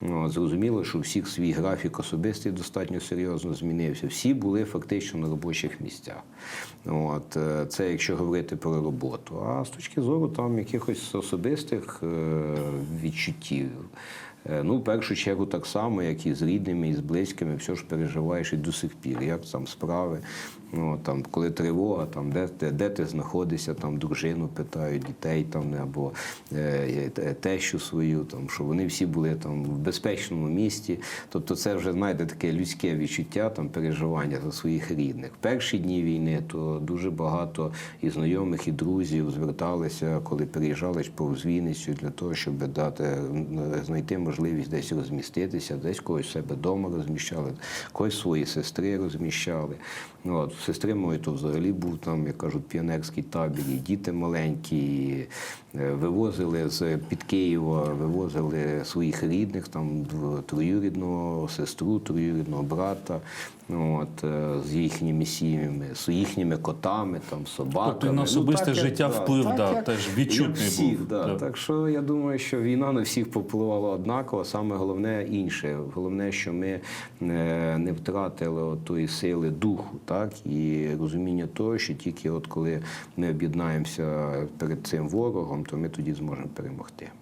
Ну, зрозуміло, що у всіх свій графік особистий достатньо серйозно змінився. Всі були фактично на робочих місцях. От, е, це якщо говорити про роботу. А з точки зору там якихось особистих е, відчуттів. е, Ну, в першу чергу, так само, як і з рідними, і з близькими, все ж переживаєш і до сих пір. Як там справи, ну, там, коли тривога, там, де, де, де ти знаходишся, там дружину питають, дітей там, або е, е, тещу свою, там, що вони всі були там в безпечному місті. Тобто це вже, знаєте, таке людське відчуття, там, переживання за своїх рідних. В Перші дні війни то дуже багато і знайомих, і друзів зверталися, коли переїжджали повз Вінницю для того, щоб дати знайти можливість десь розміститися, десь когось себе вдома розміщали, когось свої сестри розміщали. Ну, От, сестри моєї то взагалі був там, як кажуть, піонерський табір, і діти маленькі, і, е, вивозили з під Києва, вивозили своїх рідних, там троюрідного сестру, троюрідного брата, ну, от, е, з їхніми сім'ями, з їхніми котами, там, собаками. Тобто на особисте так, життя да, вплив, так, да, як- теж як відчутний всіх, був. Да. Так. Так що я думаю, що війна на всіх попливала однаково. Саме головне інше. Головне, що ми е, не втратили тої сили духу, так і розуміння того, що тільки от коли ми об'єднаємося перед цим ворогом, то ми тоді зможемо перемогти.